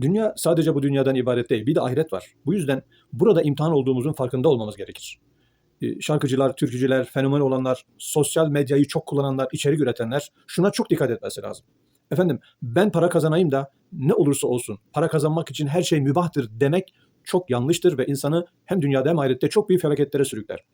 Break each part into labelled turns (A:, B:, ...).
A: Dünya sadece bu dünyadan ibaret değil. Bir de ahiret var. Bu yüzden burada imtihan olduğumuzun farkında olmamız gerekir. Ee, Şarkıcılar, türkücüler, fenomen olanlar, sosyal medyayı çok kullananlar, içerik üretenler şuna çok dikkat etmesi lazım. Efendim ben para kazanayım da ne olursa olsun para kazanmak için her şey mübahtır demek çok yanlıştır ve insanı hem dünyada hem ahirette çok büyük felaketlere sürükler.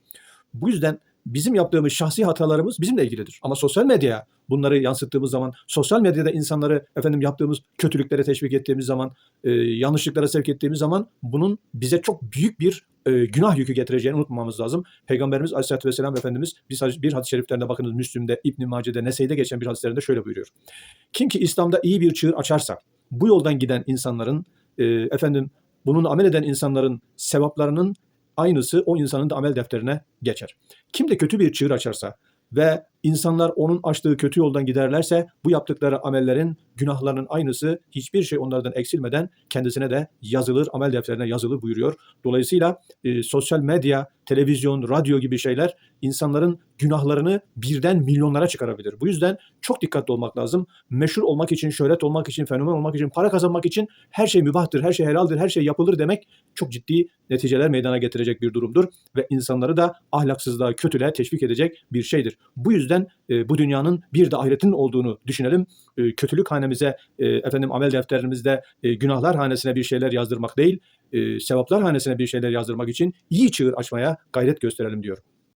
A: Bu yüzden bizim yaptığımız şahsi hatalarımız bizimle ilgilidir. Ama sosyal medyaya bunları yansıttığımız zaman, sosyal medyada insanları efendim yaptığımız kötülüklere teşvik ettiğimiz zaman, e, yanlışlıklara sevk ettiğimiz zaman bunun bize çok büyük bir e, günah yükü getireceğini unutmamamız lazım. Peygamberimiz Aleyhisselatü Vesselam Efendimiz bir, bir hadis-i şeriflerinde bakınız Müslüm'de, İbn-i Mace'de, Nese'de geçen bir hadislerinde şöyle buyuruyor. Kim ki İslam'da iyi bir çığır açarsa, bu yoldan giden insanların, e, efendim bunun amel eden insanların sevaplarının aynısı o insanın da amel defterine geçer. Kim de kötü bir çığır açarsa ve insanlar onun açtığı kötü yoldan giderlerse bu yaptıkları amellerin, günahlarının aynısı hiçbir şey onlardan eksilmeden kendisine de yazılır, amel defterine yazılır buyuruyor. Dolayısıyla e, sosyal medya, televizyon, radyo gibi şeyler insanların günahlarını birden milyonlara çıkarabilir. Bu yüzden çok dikkatli olmak lazım. Meşhur olmak için, şöhret olmak için, fenomen olmak için, para kazanmak için her şey mübahtır, her şey helaldir, her şey yapılır demek çok ciddi neticeler meydana getirecek bir durumdur ve insanları da ahlaksızlığa, kötülüğe teşvik edecek bir şeydir. Bu yüzden e, bu dünyanın bir de ahiretin olduğunu düşünelim. E, kötülük hanemize, e, efendim amel defterimizde e, günahlar hanesine bir şeyler yazdırmak değil, e, sevaplar hanesine bir şeyler yazdırmak için iyi çığır açmaya gayret gösterelim diyor.